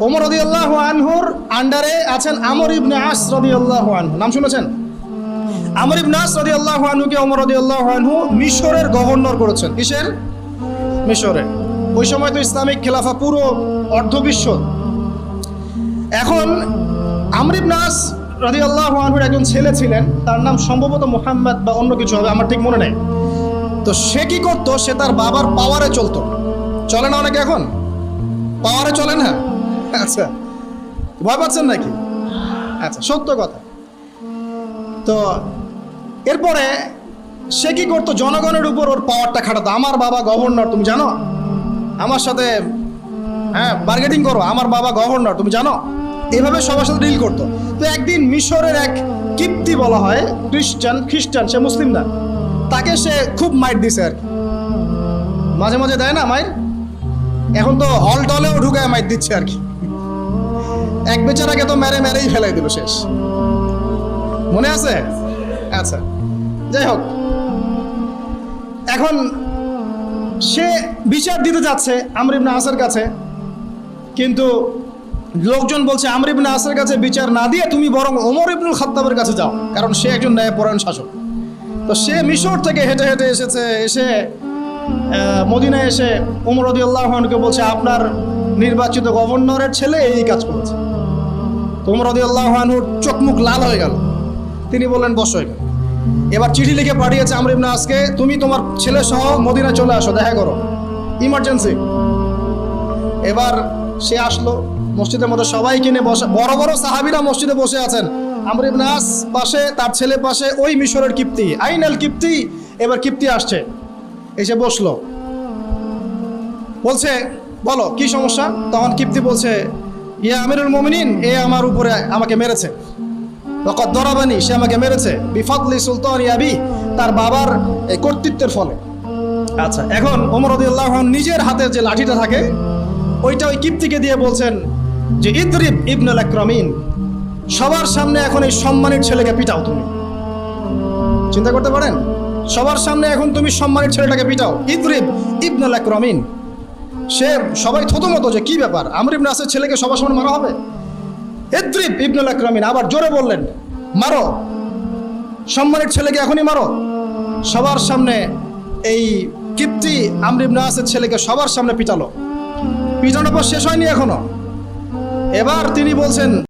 ওমর রদি আল্লাহ আনহুর আন্ডারে আছেন আমর ইবনে আস রদি আল্লাহ আনহু। নাম শুনেছেন? আমর ইবনে আস রদি আল্লাহ আনহুকে ওমর রদি আল্লাহ আনহু মিশরের গভর্নর করেছেন। কিসের? মিশরে ওই সময় তো ইসলামিক খেলাফা পুরো অর্ধবিশ্ব। এখন আমর ইবনে আস রদি আল্লাহ আনহুর একজন ছেলে ছিলেন, তার নাম সম্ভবত মোহাম্মদ বা অন্য কিছু হবে, আমার ঠিক মনে নেই। তো সে কি করতো? সে তার বাবার পাওয়ারে চলতো। চলে না অনেকে এখন? পাওয়ারে চলে না আচ্ছা ভয় পাচ্ছেন নাকি? আচ্ছা সত্য কথা। তো এরপরে সে কি করতো? জনগণের উপর ওর পাওয়ারটা খাটাতো। আমার বাবা গভর্নর তুমি জানো? আমার সাথে হ্যাঁ বার্গেটিং করো। আমার বাবা গভর্নর তুমি জানো? এভাবে সবার সাথে ডিল করতো। তো একদিন মিশরের এক কিপ্তি বলা হয়, খ্রিস্টান খ্রিস্টান, সে মুসলিম না। তাকে সে খুব মাইট দিছে আর কি। মাঝে মাঝে দেয় না মাইর? এখন তো হল টলেও ঢুকায় মাইট দিচ্ছে আর কি। এক বেচারাকে তো মেরে মেরেই ফেলাই দিল শেষ। মনে আছে? আচ্ছা যাই হোক। এখন সে বিচার দিতে যাচ্ছে আমর ইবনে আসের কাছে, কিন্তু লোকজন বলছে, আমর ইবনে কাছে বিচার না দিয়ে তুমি বরং ওমর ইবনুল খাত্তাবের কাছে যাও, কারণ সে একজন ন্যায়পরায়ণ শাসক। তো সে মিশর থেকে হেঁটে হেঁটে এসেছে, এসে মদিনায় এসে ওমর রদিউল্লাহকে বলছে, আপনার নির্বাচিত গভর্নরের ছেলে এই কাজ করেছে। তো ওমর রদিউল্লাহনুর চোখ মুখ লাল হয়ে গেল। তিনি বললেন, বসো এখানে। এবার চিঠি লিখে পাঠিয়েছে আমর ইবনে আসকে, তুমি তোমার ছেলে সহ মদিনা চলে আসো, দেখা করো। ইমার্জেন্সি। এবার সে আসলো, মসজিদের মধ্যে সবাই কিনে বসে, বড় বড় সাহাবিরা মসজিদে বসে আছেন। আমর ইবনে আস পাশে, তার ছেলে পাশে, ওই মিশরের কিপ্তি, আইনাল কিপ্তি। এবার কিপ্তি আসছে। এসে বসল। বলছে, বলো, কি সমস্যা? তখন কিপ্তি বলছে ইয়া আমিরুল মোমিনিন, এ আমার উপরে আমাকে মেরেছে। রকত দরাবানি, সে আমাকে মেরেছে। বিফাতলি সুলতান ইয়াবি তার বাবার এই কর্তৃত্বের ফলে। আচ্ছা এখন ওমর রদিউল্লাহ নিজের হাতে যে লাঠিটা থাকে, ওইটা ওই কিপ্তিকে দিয়ে বলছেন যে, ইদরিব ইবনুল আকরামিন, সবার সামনে এখন এই সম্মানের ছেলেকে পিটাও তুমি। চিন্তা করতে পারেন? সবার সামনে এখন তুমি সম্মানের ছেলেটাকে পিটাও। ইদরিব ইবনুল আকরামিন সে সবাই থতমতো যে কি ব্যাপার? আমর ইবনে আসের ছেলেকে সবার সামনে মারা হবে? ইদ্রিব ইবনুল আকরামিন আবার জোরে বললেন, মারো। সম্মানের ছেলেকে এখনই মারো। সবার সামনে এই কিপ্তি আমর ইবনে আসের ছেলেকে সবার সামনে পিটালো। পিটানোর পর শেষ হয়নি এখনও। এবার তিনি বলছেন